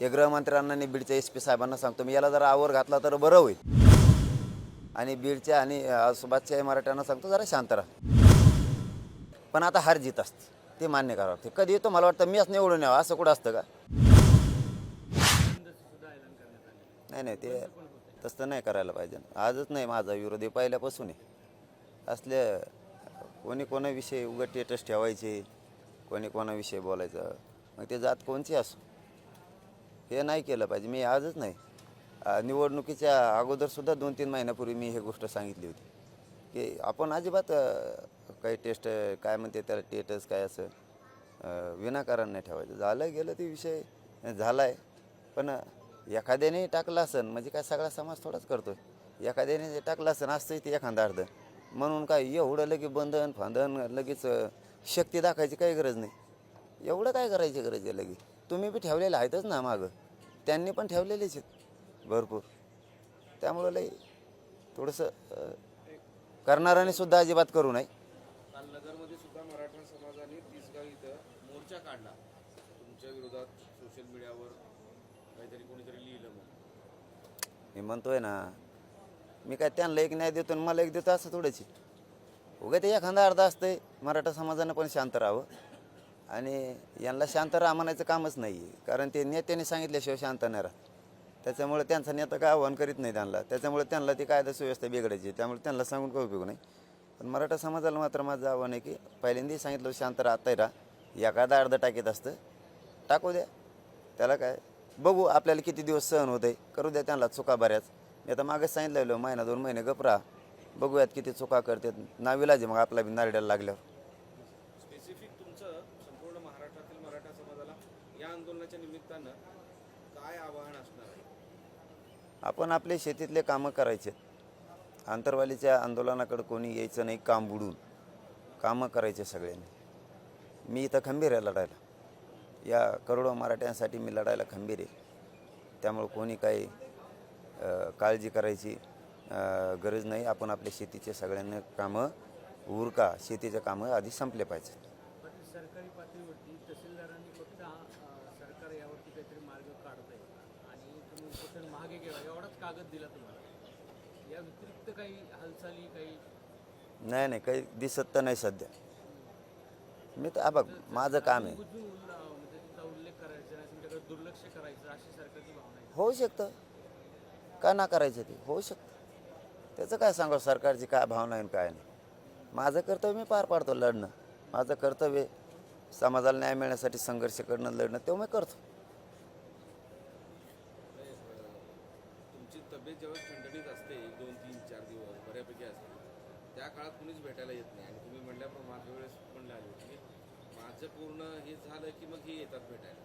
हे गृहमंत्र्यांना बीडच्या एस पी साहेबांना सांगतो मी याला जरा आवर घातला तर बरं होईल. आणि बीडच्या आणि अ, मराठ्यांना सांगतो जरा शांत राहा. पण आता हार जीत असते ते मान्य करावं लागते. कधी येतो मला वाटतं मीच निवडून यावं असं कुठं असतं का? नाही नाही ते तसं नाही करायला पाहिजे. आजच नाही माझा विरोधी पहिल्यापासून आहे. असले कोणी कोणाविषयी उघड टेटस ठेवायचे कोणी कोणाविषयी बोलायचं मग ते जात कोणची असो? हे नाही केलं पाहिजे. मी आजच नाही. निवडणुकीच्या अगोदरसुद्धा दोन तीन महिन्यापूर्वी मी हे गोष्ट सांगितली होती. की आपण अजिबात काही टेस्ट काय म्हणते त्याला टेटस काय असं विनाकारण नाही ठेवायचं. झालं गेलं ते विषय झाला आहे पण एखाद्याने टाकलं असन म्हणजे काय सगळा समाज थोडाच करतोय. एखाद्याने जे टाकलं असन असतंय ते एखादा अर्ध. म्हणून काय एवढं लगे बंधन फांधन लगेच शक्ती दाखायची काही गरज नाही. एवढं काय करायची गरज आहे लगेच? तुम्ही बी ठेवलेले आहेतच ना मागं. त्यांनी पण ठेवलेलेच आहेत. भरपूर. त्यामुळं लई थोडंसं करणाऱ्याने सुद्धा अजिबात करू नये. काल नगरमध्ये सुद्धा मराठा समाजाने तिसगाव इथं मोर्चा काढला. तुमच्या विरोधात सोशल मीडियावर काहीतरी कोणीतरी लिहिलं मग मी म्हणतोय ना मी काय त्यांना एक न्याय देतो आणि मला एक देतो असं थोडंच आहे. उगा ते एखादा अर्धा असतंय मराठा समाजानं पण शांत राहावं. आणि यांना शांत राहा म्हणायचं कामच नाही. आहे कारण ते नेत्याने सांगितल्याशिवाय शांत नाही राहत. त्याच्यामुळे त्यांचा नेता काय आव्हान करीत नाही त्यांना. त्याच्यामुळे त्यांना ती कायदा सुव्यवस्था बिघडायची. त्यामुळे त्यांना सांगून काही उपयोग नाही. पण मराठा समाजाला मात्र माझं आव्हान आहे की पहिल्यांदाही सांगितलं शांत राहताय राहा. एखादा अर्धा टाकीत असतं. टाकू द्या. त्याला काय? बघू आपल्याला किती दिवस सहन होत आहे करू द्या त्यांना चुका बऱ्याच. मी आता मागेच सांगितलेलं महिना दोन महिने गपरा बघूयात किती चुका करतात. नावीला मग आपला बी नारड्याला लागल्यावर स्पेसिफिक तुमचं संपूर्ण महाराष्ट्रातील मराठा समाजाला या आंदोलनाच्या निमित्तानं काय आवाहन असणार आहे? आपण आपले शेतीतले कामं करायचे आंतरवालीच्या आंदोलनाकडे कोणी यायचं नाही काम बुडून कामं करायचे सगळ्यांनी. मी इथं खंबीर आहे लढायला. या करोडो मराठ्यांसाठी मी लढायला खंबीर आहे. त्यामुळं कोणी काही काळजी करायची गरज नाही. आपण आपल्या शेतीचे सगळ्यांना कामं उरका. शेतीचे कामं आधी संपले पाहिजेत पण सरकारी पातळीवरती तहसीलदारांनी फक्त हा, अ, सरकार यावरती काहीतरी मार्ग काढत आहे आणि तुम्ही उपोषण मागे एवढाच कागद दिला तुम्हाला. या व्यतिरिक्त काही हालचाली काही नाही नाही काही दिसत तर नाही सध्या. मी तर हा बघ माझं काम आहे. म्हणजे तिचा उल्लेख करायचा नाही तुमच्याकडे दुर्लक्ष करायचं अशी सरकारची भावना आहे. होऊ शकतं. का ना करायचं ते? होऊ शकतं. त्याचं काय सांगा सरकारची काय भावना आहे आणि काय नाही? माझं कर्तव्य मी पार पाडतो लढणं. माझं कर्तव्य समाजाला न्याय मिळण्यासाठी संघर्ष करणं लढणं तेव्हा मी करतो. भेटायला येत नाही. आणि तुम्ही म्हटल्याप्रमाणे मागच्या वेळेस म्हणले आले होते की माझं पूर्ण हे झालं की मग हे येतात भेटायला.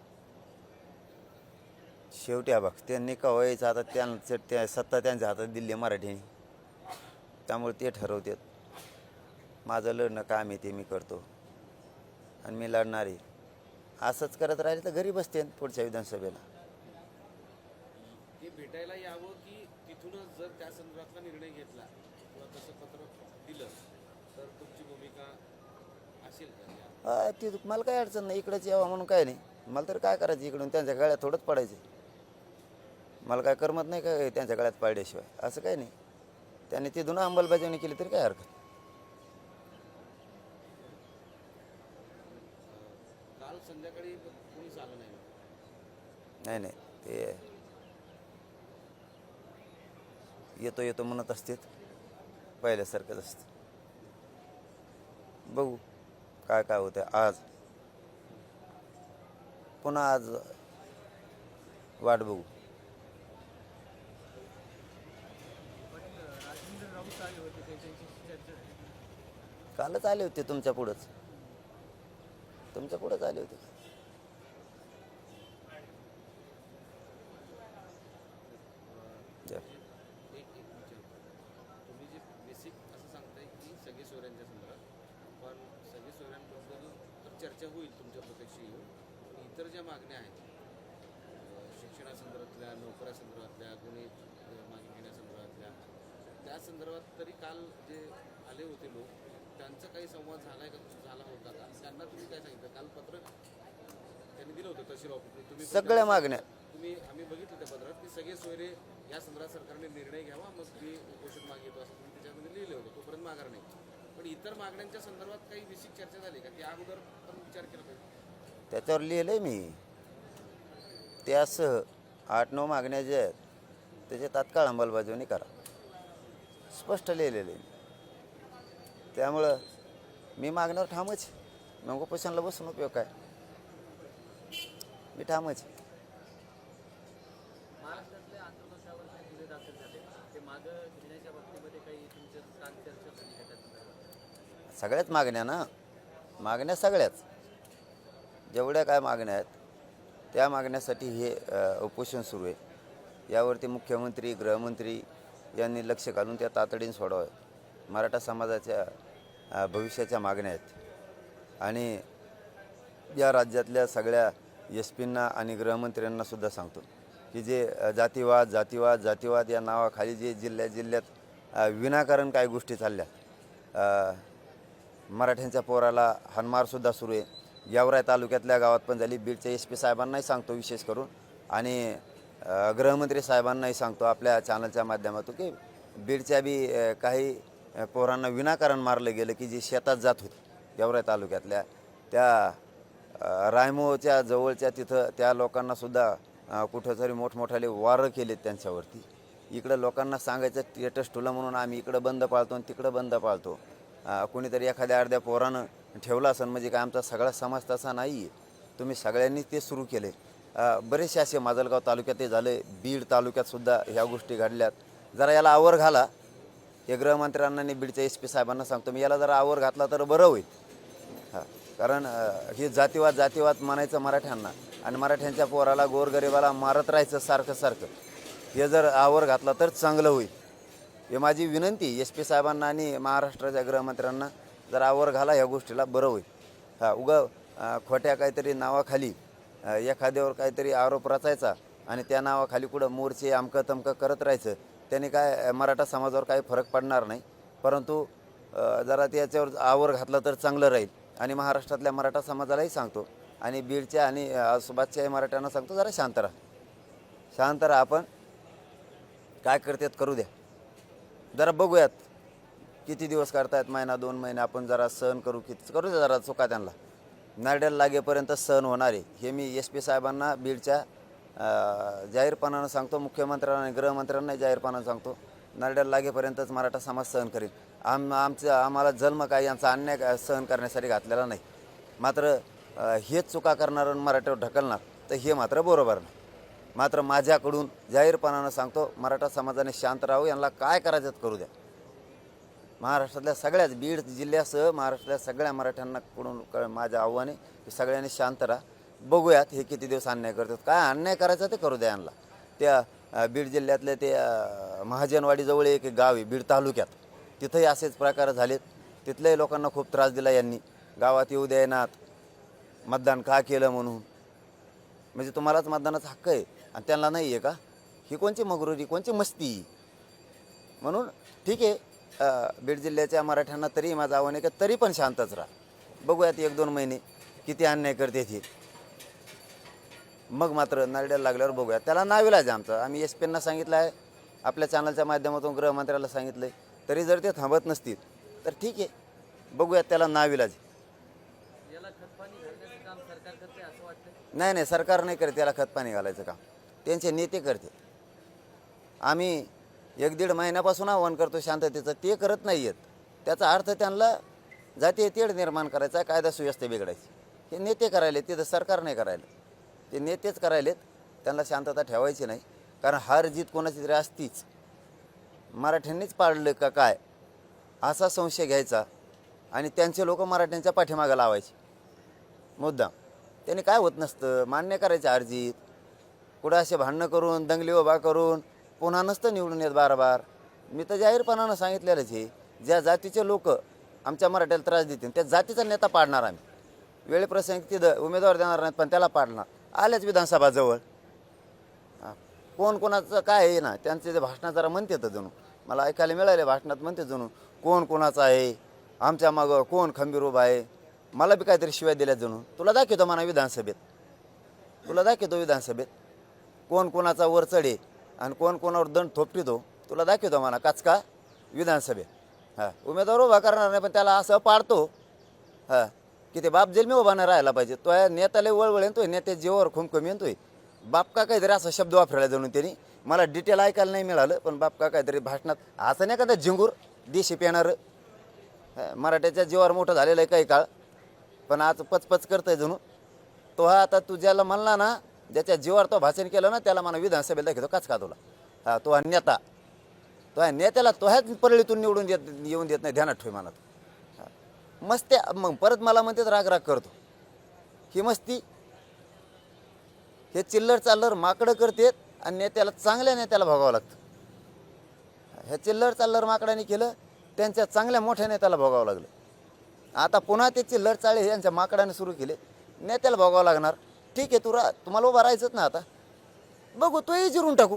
शेवटी हा बघ त्यांनी का व्हायचं आता त्यांचं त्या सत्ता त्यांच्या हातात दिली आहे मराठीने. त्यामुळे ते ठरवतात. माझं लढणं काम आहे ते मी करतो. आणि मी लढणार आहे. असंच करत राहिले तर घरी बसते पुढच्या विधानसभेला. ते भेटायला यावं की तिथूनच जर त्या संदर्भातला निर्णय घेतला किंवा तसं पत्र दिलं तर तुमची भूमिका असेल का? त्या? हा, ती मला काय अडचण नाही इकडंच यावं म्हणून काय नाही. मला तर काय करायचं इकडून? त्यांच्या गळ्यात थोडंच पडायचं. मला काय करमत नाही काय त्यांच्या गळ्यात पाडल्याशिवाय? असं काही नाही. त्यांनी तिथून अंमलबजावणी केली तरी काय हरकत काल संध्याकाळी कोणीच आलं नाही? नाही नाही. ते येतो येतो म्हणत असते पहिल्यासारखंच असतं. बघू काय काय होतं आज. पुन्हा आज वाट बघू. कालच आले होते तुमच्या पुढंच. तुमच्या पुढंच आले होते जा. एक एक विचार तुम्ही जे बेसिक असं सांगताय की सगळे सोयऱ्यांच्या संदर्भात पण सगळे सोयऱ्यांबद्दल तर चर्चा होईल तुमच्या प्रत्यक्ष येऊन पण इतर ज्या मागण्या आहेत अं, शिक्षणासंदर्भातल्या नोकऱ्यासंदर्भातल्या गुन्हे अं, मागे घेण्यासंदर्भातल्या त्या संदर्भात तरी काल जे आले होते लोक त्यांचा काही संवाद झालाय का झाला होता का त्यांना तुम्ही काय सांगितलं काल पत्र त्यांनी दिलं सगळ्या मागण्या. तुम्ही सगळे सोयरे या संदर्भात सरकारने निर्णय घ्यावा मग मी उपोषण मागितो असं तुम्ही त्याच्यामध्ये लिहिले होते तोपर्यंत माघार नाही. पण इतर मागण्यांच्या संदर्भात काही विशिष्ट चर्चा झाली का? त्या अगोदर पण विचार केला पाहिजे. त्याच्यावर लिहिलं आहे मी. त्यासह आठ नऊ मागण्या ज्या आहेत त्याची तात्काळ अंमलबजावणी करा. स्पष्ट लिहिलेलं आहे त्यामुळं मी मागण्यावर ठामच. मग उपोषणाला बसून उपयोग काय? मी ठामच आहे. महाराष्ट्रातल्या आंदोलनावर काही गुन्हे दाखल झाले? ते मागं घेण्याच्या बाबतीमध्ये काही तुमच्या काल चर्चा झाली का त्या संदर्भात? सगळ्याच मागण्या ना? मागण्या सगळ्याच. जेवढ्या काय मागण्या आहेत त्या मागण्यासाठी हे उपोषण सुरू आहे. यावरती मुख्यमंत्री गृहमंत्री यांनी लक्ष घालून त्या तातडीने सोडावं. मराठा समाजाच्या भविष्याच्या मागण्या आहेत. आणि या राज्यातल्या सगळ्या एस पींना आणि गृहमंत्र्यांना सुद्धा सांगतो की जे जातीवाद जातीवाद जातीवाद या नावाखाली जे जिल्ह्या जिल्ह्यात विनाकारण काही गोष्टी चालल्या. मराठ्यांच्या पोराला हनमारसुद्धा सुरू आहे. यावराय तालुक्यातल्या गावात पण झाली. बीडच्या एस पी साहेबांनाही सांगतो विशेष करून. आणि गृहमंत्री साहेबांनाही सांगतो आपल्या चॅनलच्या माध्यमातून की बीडच्या बी काही पोरांना विनाकारण मारलं गेलं की जे शेतात जात होते यावराय तालुक्यातल्या त्या रायमोच्या जवळच्या तिथं त्या लोकांनासुद्धा अ, कुठंतरी मोठमोठाले वारं केलेत त्यांच्यावरती. इकडं लोकांना सांगायचं स्टेटस टुला म्हणून आम्ही इकडं बंद पाळतो आणि तिकडं बंद पाळतो. कुणीतरी कोणीतरी एखाद्या अर्ध्या पोरानं ठेवला असेल म्हणजे काय आमचा सगळा समाज तसा नाही आहे तुम्ही सगळ्यांनी ते सुरू केले बरेचसे असे माजलगाव तालुक्यात ते झाले बीड तालुक्यातसुद्धा ह्या गोष्टी घडल्यात. जरा याला आवर घाला. हे गृहमंत्र्यांना आणि बीडच्या एस पी साहेबांना सांगतो मी याला जरा आवर घातला तर बरं होईल. हां. कारण हे जातीवाद जातीवाद म्हणायचं मराठ्यांना. आणि मराठ्यांच्या पोराला गोरगरिबाला मारत राहायचं सारखं सारखं. हे जर आवर घातला तर चांगलं होईल. हे माझी विनंती एस पी साहेबांना आणि महाराष्ट्राच्या गृहमंत्र्यांना जर आवर घाला ह्या गोष्टीला बरं होईल. हा उगा खोट्या काहीतरी नावाखाली एखाद्यावर काहीतरी आरोप रचायचा आणि त्या नावाखाली कुठं मोर्चे आमकं तमकं करत राहायचं त्याने काय मराठा समाजावर काही फरक पडणार नाही. परंतु जरा त्याच्यावर आवर घातलं तर चांगलं राहील. आणि महाराष्ट्रातल्या मराठा समाजालाही सांगतो. आणि बीडच्या आणि अ, मराठ्यांना सांगतो जरा शांत राहा. शांत राहा आपण काय करतात करू द्या. जरा बघूयात किती दिवस करतायत महिना दोन महिने आपण जरा सहन करू किती करू द्या जरा चुका त्यांना. नारड्याला लागेपर्यंत सहन होणार आहे. हे मी एस पी साहेबांना बीडच्या जाहीरपणानं सांगतो मुख्यमंत्र्यांना आणि गृहमंत्र्यांनाही जाहीरपणानं सांगतो. नारड्याला लागेपर्यंतच मराठा समाज सहन करेल. आम आमचं आम्हाला जन्म काय यांचा अन्याय सहन करण्यासाठी घातलेला नाही. मात्र हेच चुका करणार आणि मराठ्यावर ढकलणार तर हे मात्र बरोबर नाही. मात्र माझ्याकडून जाहीरपणानं सांगतो मराठा समाजाने शांत राहू यांना काय करायचं करू द्या. महाराष्ट्रातल्या सगळ्याच बीड जिल्ह्यासह महाराष्ट्रातल्या सगळ्या मराठ्यांना कडून क- माझं आव्हान आहे की सगळ्यांनी शांत राहा. बघूयात हे किती दिवस अन्याय करतात. काय अन्याय करायचा ते करू द्या यांना. त्या बीड जिल्ह्यातल्या ते महाजनवाडीजवळ एक गाव आहे बीड तालुक्यात. तिथंही असेच प्रकार झालेत. तिथल्याही लोकांना खूप त्रास दिला यांनी. गावात येऊ द्यायनात मतदान का केलं म्हणून. म्हणजे तुम्हालाच मतदानाचा हक्क आहे आणि त्यांना नाही आहे का? ही कोणची मगरुरी कोणची मस्ती? म्हणून ठीक आहे बीड जिल्ह्याच्या मराठ्यांना तरी माझं आव्हान आहे का तरी पण शांतच राहा. बघूयात एक दोन महिने किती अन्याय करते ते. मग मात्र नारड्याला लागल्यावर बघूया त्याला नाविलाज आहे आमचं. आम्ही एस पींना सांगितलं आहे. आपल्या चॅनलच्या माध्यमातून गृहमंत्र्याला सांगितलं आहे तरी जर ते थांबत नसतील तर ठीक आहे. बघूयात त्याला नाविलाज नाही नाही सरकार नाही करते त्याला खतपाणी घालायचं काम. त्यांचे नेते करते. आम्ही एक दीड महिन्यापासून आव्हान करतो शांततेचं ते करत नाही आहेत. त्याचा अर्थ त्यांना जातीय तेढ निर्माण करायचा कायदा सुव्यवस्था बिघडायची. हे नेते करायले तिथं सरकार नाही करायला. ते नेतेच करायलेत त्यांना शांतता ठेवायची नाही. कारण हार जीत कोणाची तरी असतीच. मराठ्यांनीच पाडलं का काय? असा संशय घ्यायचा आणि त्यांचे लोक मराठ्यांच्या पाठीमागं लावायचे. मुद्दा त्याने काय होत नसतं? मान्य करायचे अर्जीत कुठं असे भांडणं करून दंगली उभा करून पुन्हा नसतं निवडून येत बार बार मी तर जाहीरपणानं सांगितलेलंच हे ज्या जातीचे लोक आमच्या मराठ्याला त्रास देतील त्या जातीचा नेता पाडणार आम्ही. वेळेप्रसंगी तिथं उमेदवार देणार नाहीत पण त्याला पाडणार. आल्याच विधानसभाजवळ. कोण कोणाचं काय आहे ना त्यांचे ते भाषणात जरा म्हणते तर जणू. मला ऐकायला मिळाले भाषणात म्हणते जणू. कोण कोणाचं आहे? आमच्या मागं कोण खंबीर उभा आहे? मला बी काहीतरी शिवाय दिल्या जणू. तुला दाखवतो म्हणा विधानसभेत. तुला दाखवतो विधानसभेत. कोण कोणाचा वर चढे आणि कोण कोणावर दंड थोपटितो तुला दाखवतो मला काचका विधानसभेत. हां उमेदवार उभा करणार नाही पण त्याला असं पाडतो. हां की ते बाप जेल उभा नाही राहायला पाहिजे. तो या नेत्याला वळवळ येतोय नेत्या जीवावर खुमखुम येतोय. बापका काहीतरी असा शब्द वापरायला जाणून त्यांनी. मला डिटेल ऐकायला नाही मिळालं पण बाप का काहीतरी भाषणात असं नाही का झिंगूर देशी पेणारं मराठ्याच्या जीवावर मोठं झालेलं आहे काही काळ पण आज पचपच करतंय जणू. तो हा आता तू ज्याला म्हणला ना ज्याच्या जीवावर तो भाषण केलं ना त्याला मला विधानसभेला दाखवतो काच का तुला? हा तो हा नेता. तो ह्या नेत्याला तो ह्याच परळीतून निवडून देत येऊन देत नाही ध्यानात ठेव मला मस्त मग परत मला म्हणतात राग राग करतो. ही मस्ती हे चिल्लर चाल्लर माकडं करतेत आणि नेत्याला चांगल्या नेत्याला भोगावं लागतं. हे चिल्लर चाल्लर माकडाने केलं त्यांच्या चांगल्या मोठ्या नेत्याला भोगावं लागलं. आता पुन्हा ते चिल्लर चाळे यांच्या माकडाने सुरू केले. नेत्याला भोगावं लागणार. ठीक आहे तू रा तुम्हाला उभा राहायचंच ना आता. बघू तोही जिरून टाकू.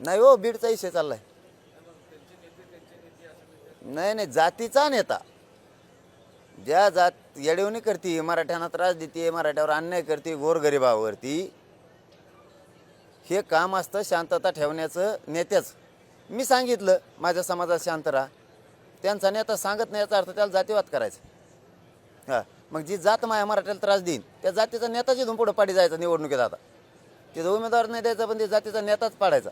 नाही हो बीडचा इशे चाललाय. नाही नाही जातीचा नेता. ज्या जात येडवणी करते मराठ्यांना त्रास देते मराठ्यावर अन्याय करते गोरगरिबावरती. हे काम असतं शांतता ठेवण्याचं नेत्याच. मी सांगितलं माझ्या समाजात शांत राहा. त्यांचा नेता सांगत नाही याचा अर्थ त्याला जातीवाद करायचा. हां मग जी जात माया मराठ्याला त्रास देईन त्या जातीचा नेताच इथून पुढं पाडी जायचा निवडणुकीत आता. तिथं उमेदवार नाही द्यायचा पण ते जातीचा नेताच पाडायचा.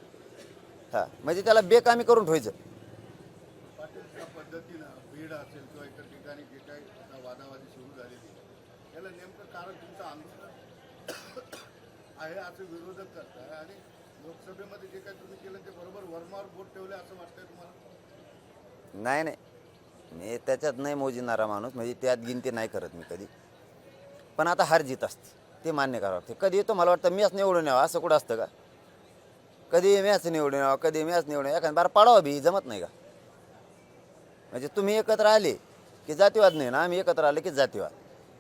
हां म्हणजे त्याला बेकामी करून ठेवायचं पाटील ज्या पद्धतीनं बीड असेल किंवा इतर ठिकाणी जे काही आता वादावादी सुरू झालेली आहे याला नेमकं कारण तुमचं आंदोलन आहे असं विरोधक करताय आणि लोकसभेमध्ये जे काही तुम्ही केलं ते बरोबर वर्मावर बोट ठेवले असं वाटतंय तुम्हाला? नाही नाही. मी त्याच्यात नाही मोजिणारा माणूस. म्हणजे त्यात गिनती नाही करत मी कधी. पण आता हार जीत असते. ते मान्य करावं लागते. कधी येतो मला वाटतं मीच निवडून यावं. असं कुठं असतं का? कधी मॅच निवडून यावं कधी मॅच निवडून यावं. एखादा बार पाडावं बी जमत नाही का? म्हणजे तुम्ही एकत्र आले की जातीवाद नाही ना? आम्ही एकत्र आले की जातीवाद.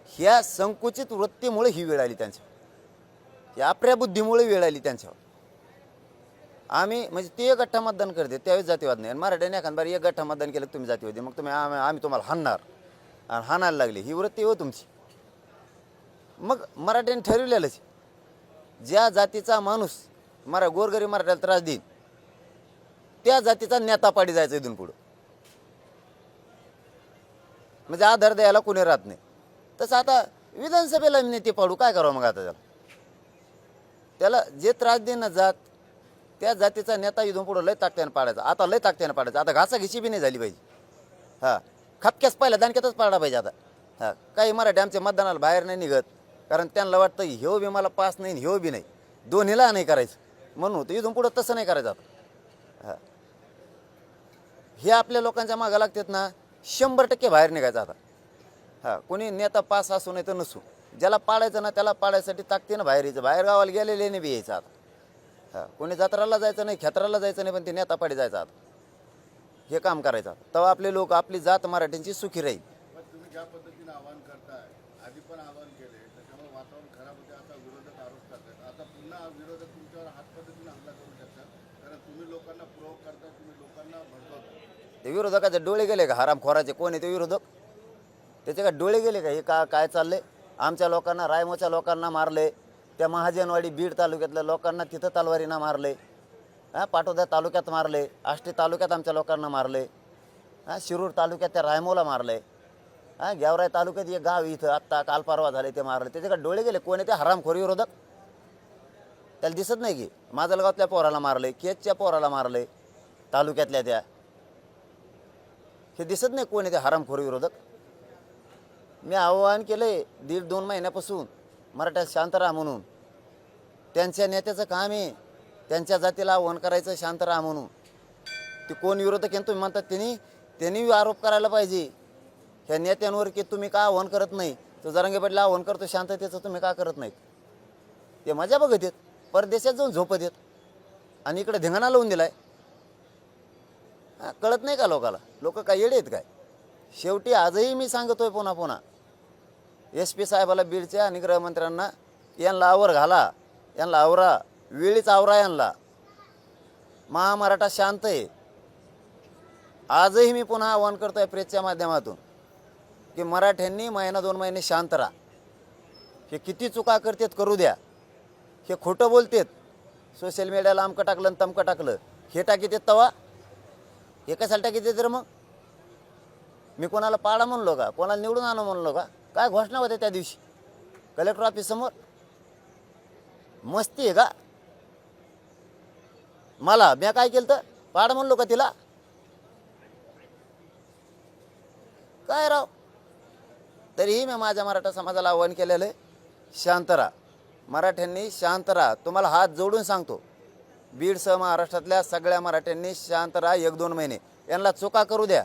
ह्या संकुचित वृत्तीमुळे ही वेळ आली त्यांच्यावर. या आपल्या बुद्धीमुळे वेळ आली त्यांच्यावर. आम्ही म्हणजे ते एक गठ्ठा मतदान करते त्यावेळेस जातीवाद नाही. आणि मराठ्याने एखाद बरं एक गठ्ठा मतदान केलं तुम्ही जातीवादी. मग तुम्ही आम्ही आम्ही तुम्हाला हाणणार. आणि हाणायला लागली. ही वृत्ती हो तुमची. मग मराठ्याने ठरवलेलंच ज्या जातीचा माणूस मरा गोरगरी मराठ्याला त्रास देईन त्या जातीचा नेता पाडी जायचं इथून पुढं. म्हणजे आधार द्यायला कोणी राहत नाही. तसं आता विधानसभेला नेते पाडू काय करावं मग आता त्याला? त्याला जे त्रास देईन ना जात त्या जातीचा नेता इथून पुढं लय ताकत्यानं पाडायचा. आता लय ताकत्यानं पाडायचा. आता घासाघिशी बी नाही झाली पाहिजे. हां. खपक्यास पहिल्या दानक्यातच पाडला पाहिजे आता. हां. काही मराठी आमच्या मतदानाला बाहेर नाही निघत कारण त्यांना वाटतं ह्यो बी मला पास नाही ह्यो बी नाही. दोन्हीला नाही करायचं. म्हणून तर इथून पुढं तसं नाही करायचं आता. हां. हे आपल्या लोकांच्या मागं लागतात ना शंभर टक्के बाहेर निघायचं आता. हां कोणी नेता पास असू नाही तर नसू. ज्याला पाडायचं ना त्याला पाडायसाठी ताकदीनं बाहेर यायचं. बाहेर गावाला गेलेले नाही बी यायचं आता. हां कोणी जत्राला जायचं नाही खेत्राला जायचं नाही पण ते नेता पाडी जायचं आता. हे काम करायचं. तेव्हा आपले लोक आपली जात मराठ्यांची सुखी राहील. ते विरोधकाचे डोळे गेले का? हरामखोराचे कोण आहे ते विरोधक? त्याचे का डोळे गेले का? हे का काय चाललंय? आमच्या लोकांना रायमोच्या लोकांना मारले. त्या महाजनवाडी बीड तालुक्यातल्या लोकांना तिथं तलवारीनं मारले. हां पाटोदा तालुक्यात मारले. आष्टी तालुक्यात आमच्या लोकांना मारले. हां शिरूर तालुक्यात त्या रायमोला मारले. हां गेवराई तालुक्यात एक गाव इथं आत्ता काल परवा झाले ते मारले. त्याचे का डोळे गेले. कोण आहे ते? हरामखोरी विरोधक. त्याला दिसत नाही की. माजलगावातल्या पोराला मारले केजच्या पोराला मारले तालुक्यातल्या त्या. हे दिसत नाही कोण आहे ते? हरामखोरी विरोधक. मी आवाहन केलं आहे दीड दोन महिन्यापासून मराठ्यात शांत राहा म्हणून. त्यांच्या नेत्याचं काम आहे. त्यांच्या जातीला आव्हान करायचं शांत राहा म्हणून. ते कोण विरोधक आहे तुम्ही म्हणतात त्यांनी त्यांनी आरोप करायला पाहिजे. ह्या नेत्यांवर की तुम्ही का आव्हान करत नाही? तो जरांगे पाटील आव्हान करतो शांततेचं तुम्ही का करत नाहीत? ते मजा बघत आहेत. परदेशात जाऊन झोपत येत आणि इकडे धिंगाणा लावून दिलाय. आहे कळत नाही का लोकाला? लोक काय येडे आहेत काय? शेवटी आजही मी सांगतोय पुन्हा पुन्हा. एस पी साहेबाला बीडच्या आणि गृहमंत्र्यांना यांना आवर घाला यांना आवरा वेळीच आवरा यांना. महामराठा शांत आहे. आजही मी पुन्हा आवाहन करतो आहे प्रेसच्या माध्यमातून की मराठ्यांनी महिना दोन महिने शांत राहा. हे किती चुका करतात करू द्या. हे खोटं बोलतेत. सोशल मीडियाला आमकं टाकलं आणि तमकं टाकलं. हे टाकीत देत तवा? हे कशाला टाकीत येत तर मग? मी कोणाला पाडा म्हणलो का? कोणाला निवडून आणू म्हणलो का? काय घोषणा होत्या त्या दिवशी? कलेक्टर ऑफिस समोर? मस्ती आहे का? मला मी काय केलं तर पाड म्हणलो का तिला? काय राव? तरीही मी माझ्या मराठा समाजाला आव्हान केलेलं आहे. शांत राहा. मराठ्यांनी शांत राहा. तुम्हाला हात जोडून सांगतो. बीडसह महाराष्ट्रातल्या सगळ्या मराठ्यांनी शांत राहा एक दोन महिने. यांना चुका करू द्या.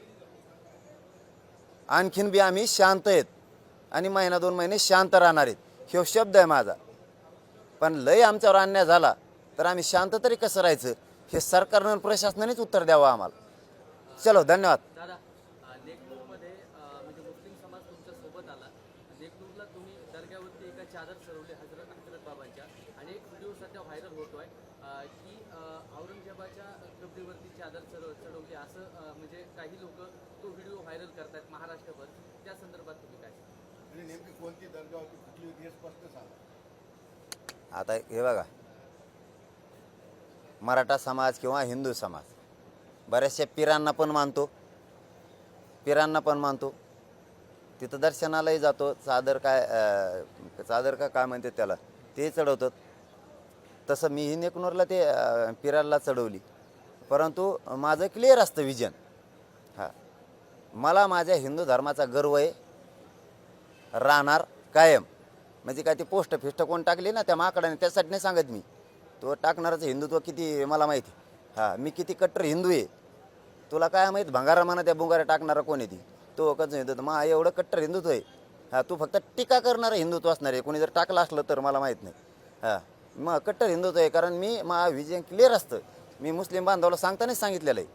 आणखीन बी आम्ही शांत आहेत. आणि महिना दोन महिने शांत राहणार आहेत. ह्यो शब्द आहे माझा. पण लय आमच्यावर अन्याय झाला तर आम्ही शांत तरी कसं राहायचं? हे सरकारनं प्रशासनानेच उत्तर द्यावं आम्हाला. चलो धन्यवाद दादा अ, लेकनूरमध्ये अ, म्हणजे मुस्लिम समाज तुमच्यासोबत आला लेकनूरला तुम्ही दर्ग्यावरती एका चादर चढवली हजरत हजरत बाबांच्या. आणि एक व्हिडिओ सध्या व्हायरल होतोय अ, की औरंगजेबाच्या कबरीवरती चादर चढव चढवली. असं म्हणजे काही लोक तो व्हिडिओ व्हायरल करतायत महाराष्ट्रभर. त्या संदर्भात तुम्ही काय? आणि नेमकी कोणती दर्गा होती? कुठली होती? हे स्पष्ट सांगा. आता हे बघा. मराठा समाज किंवा हिंदू समाज. बऱ्याचशा पिरांना पण मानतो. पिरांना पण मानतो. तिथं दर्शनालाही जातो. चादर काय चादर का काय म्हणते त्याला ते चढवतात. तसं मीही नेकनूरला ते पिरायला पिराला चढवली. परंतु माझं क्लिअर असतं विजन हां. मला माझ्या हिंदू धर्माचा गर्व आहे. राहणार कायम. म्हणजे काय ती पोस्ट फिस्ट कोण टाकली ना त्या माकडाने त्यासाठी नाही सांगत मी. तो टाकणाराचं हिंदुत्व किती मला माहिती. हां मी किती कट्टर हिंदू आहे. तुला काय माहीत भंगारा म्हणा त्या बुंगारा टाकणारा कोण आहे ती? तो कसं हिंदुत्व मा एवढं कट्टर हिंदुत्व आहे. हां तू फक्त टीका करणारं हिंदुत्व असणार आहे. कोणी जर टाकलं असलं तर मला माहीत नाही. हां. मग कट्टर हिंदुत्व आहे कारण मी मा विजय क्लिअर असतं. मी मुस्लिम बांधवाला सांगतानाच सांगितलेलं आहे.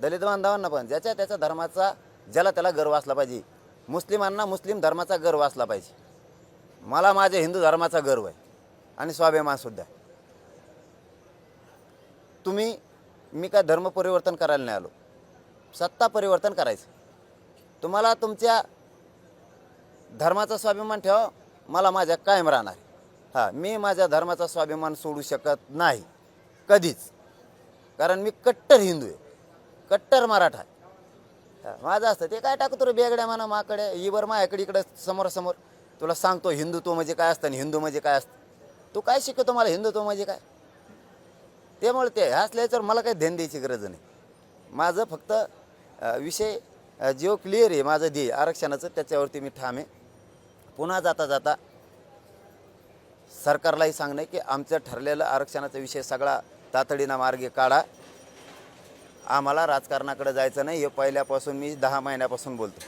दलित बांधवांना पण ज्याच्या त्याच्या धर्माचा ज्याला त्याला गर्व असला पाहिजे. मुस्लिमांना मुस्लिम धर्माचा गर्व असला पाहिजे. मला माझ्या हिंदू धर्माचा गर्व आहे. आणि स्वाभिमानसुद्धा तुम्ही मी काय धर्म परिवर्तन करायला नाही आलो. सत्ता परिवर्तन करायचं. तुम्हाला तुमच्या धर्माचा स्वाभिमान ठेवा मला माझ्या कायम राहणार. हां मी माझ्या धर्माचा स्वाभिमान सोडू शकत नाही कधीच. कारण मी कट्टर हिंदू आहे कट्टर मराठा आहे. माझं असतं ते काय टाकतो रे बेगड्या म्हणा माकडे इवर माझ्याकडे इकडं समोर समोर तुला सांगतो हिंदुत्व म्हणजे काय असतं आणि हिंदू म्हणजे काय असतं. तू काय शिकवतो मला हिंदुत्व म्हणजे काय? त्यामुळे ते असल्याच्यावर मला काही ध्यान द्यायची गरज नाही. माझं फक्त विषय अ, जो क्लिअर आहे माझं ध्येय. आरक्षणाचं त्याच्यावरती मी ठाम आहे. पुन्हा जाता जाता सरकारलाही सांगणं की आमचं ठरलेलं आरक्षणाचा विषय सगळा तातडीनं मार्गे काढा. आम्हाला राजकारणाकडे जायचं नाही. हे पहिल्यापासून मी दहा महिन्यापासून बोलतो.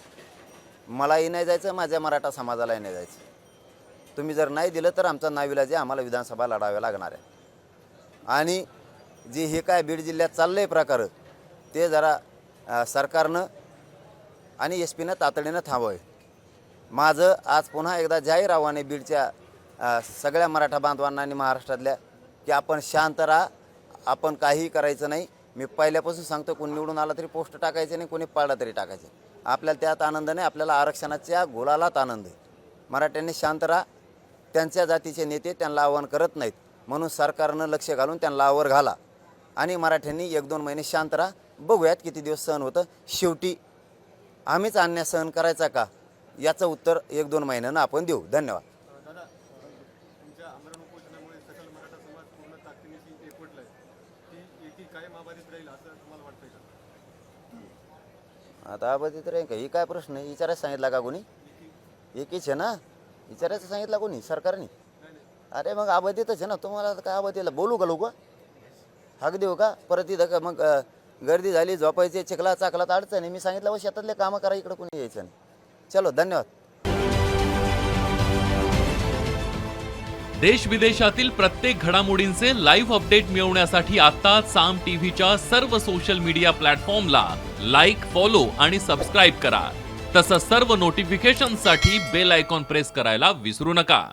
मलाही नाही जायचं माझ्या मराठा समाजालाही नाही जायचं. तुम्ही जर नाही दिलं तर आमचा नाविला जे आम्हाला विधानसभा लढाव्या लागणार आहे. आणि जे हे काय बीड जिल्ह्यात चाललं आहे प्रकार ते जरा सरकारनं आणि एस पीनं तातडीनं थांबवावे माझं आज पुन्हा एकदा जाहीर आव्हाने बीडच्या सगळ्या मराठा बांधवांना आणि महाराष्ट्रातल्या की आपण शांत राहा. आपण काहीही करायचं नाही. मी पहिल्यापासून सांगतो कोणी निवडून आला तरी पोस्ट टाकायचे नाही कोणी पाळला तरी टाकायचे आपल्याला त्यात आनंद नाही आपल्याला आरक्षणाच्या गोलालाच आनंद आहे. मराठ्यांनी शांत राहा. त्यांच्या जातीचे नेते त्यांना आव्हान करत नाहीत. म्हणून सरकारनं लक्ष घालून त्यांना आवर घाला. आणि मराठ्यांनी एक दोन महिने शांत राहा. बघूयात किती दिवस सहन होतं. शेवटी आम्हीच अन्याय सहन करायचा का? याचं उत्तर एक दोन महिन्यानं आपण देऊ. धन्यवाद. आता तुमच्या राहील का आता तर आहे का ही काय प्रश्न? आहे विचारायचं सांगितला का कोणी? एकीच आहे ना? विचारायचं सांगितला कोणी? सरकारने? अरे मग आबादीतच आहे ना? तुम्हाला काय आबादीला बोलू का लोक? हाक देऊ का? परत इथं का मग गर्दी झाली झोपायचे चिखला चाकला तर अडचण. आहे मी सांगितलं व शेतातले कामं करा इकडं कोणी यायचं नाही. चलो धन्यवाद. देश विदेशातील प्रत्येक घडामोडींचे लाईव्ह अपडेट मिळवण्यासाठी आता साम टीव्हीच्या सर्व सोशल मीडिया प्लॅटफॉर्मला लाईक फॉलो आणि सबस्क्राईब करा. तसंच सर्व नोटिफिकेशनसाठी बेल आयकॉन प्रेस करायला विसरू नका.